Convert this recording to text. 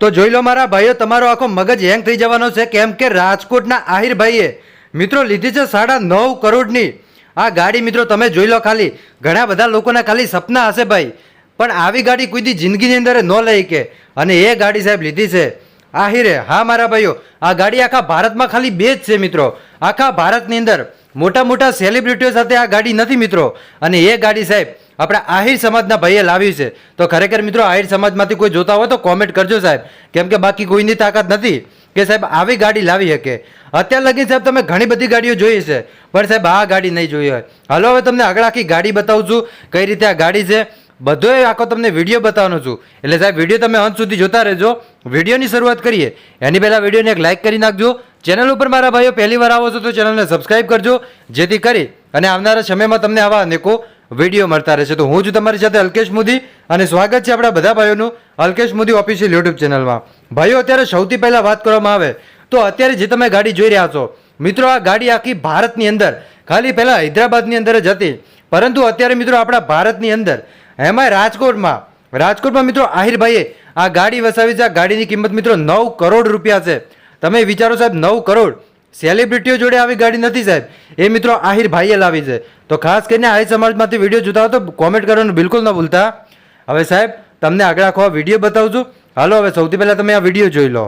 તો જોઈ લો મારા ભાઈઓ, તમારો આખો મગજ હેંગ થઈ જવાનો છે, કેમ કે રાજકોટના આહિરભાઈએ મિત્રો લીધી છે સાડા નવ કરોડની. આ ગાડી મિત્રો તમે જોઈ લો ખાલી. ઘણા બધા લોકોના ખાલી સપના હશે ભાઈ. પણ આવી ગાડી કોઈ જિંદગીની અંદર ન લઈ કે. અને એ ગાડી સાહેબ લીધી છે. આહિરે, હા મારા ભાઈઓ, આ ગાડી આખા ભારતમાં ખાલી બે જ છે મિત્રો. આખા ભારતની અંદર. મોટા મોટા સેલિબ્રિટીઓ સાથે આ ગાડી નથી મિત્રો. અને એ ગાડી સાહેબ, આપણા આહિર સમાજના ભાઈએ લાવી છે. તો ખરેખર મિત્રો આહિર સમાજમાંથી કોઈ જોતા હોય તો કોમેન્ટ કરજો સાહેબ. કેમ કે બાકી કોઈની તાકાત નથી કે સાહેબ આવી ગાડી લાવી શકે. અત્યાર લગી સાહેબ તમે ઘણી બધી ગાડીઓ જોઈ છે, પણ સાહેબ આ ગાડી નહીં જોઈ હોય. હાલો, હવે તમને આગળ આખી ગાડી બતાવું છું, કઈ રીતે આ ગાડી છે. બધો આખો તમને વીડિયો બતાવવાનો છું. એટલે સાહેબ, વીડિયો તમે અંત સુધી જોતા રહેજો. વિડીયોની શરૂઆત કરીએ. એની પહેલાં વિડીયોને એક લાઇક કરી નાખજો. ચેનલ ઉપર મારા ભાઈઓ પહેલી વાર આવો છો તો ચેનલને સબસ્ક્રાઈબ કરજો, જેથી કરી અને આવનારા સમયમાં તમને આવા અનેકો વીડિયો મળતા રહેશે. તો હું છું તમારી સાથે અલ્કેશ મોદી અને સ્વાગત છે આપણા બધા ભાઈઓનું અલ્કેશ મોદી ઓફિશિયલ યુટ્યુબ ચેનલમાં ભાઈઓ, અત્યારે સૌથી પહેલાં વાત કરવામાં આવે તો અત્યારે જે તમે ગાડી જોઈ રહ્યા છો, મિત્રો, આ ગાડી આખી ભારતની અંદર, ખાલી પહેલાં હૈદરાબાદની અંદર જ હતી. પરંતુ અત્યારે, મિત્રો, આપણા ભારતની અંદર, એમાંય રાજકોટમાં રાજકોટમાં, મિત્રો, આહિરભાઈએ આ ગાડી વસાવી છે. આ ગાડીની કિંમત, મિત્રો, નવ કરોડ રૂપિયા છે. તમે વિચારો સાહેબ, નવ કરોડ સેલિબ્રિટીઓ જોડે આવી ગાડી નથી સાહેબ. એ મિત્રો આહિર ભાઈએ લાવી છે. તો ખાસ કરીને આહિર સમાજમાંથી વીડિયો જોતા હો તો કોમેન્ટ કરવાનું બિલકુલ ન ભૂલતા. હવે સાહેબ, તમને આગળ આખો આ વીડિયો બતાવું છું. હાલો, હવે સૌથી પહેલાં તમે આ વીડિયો જોઈ લો.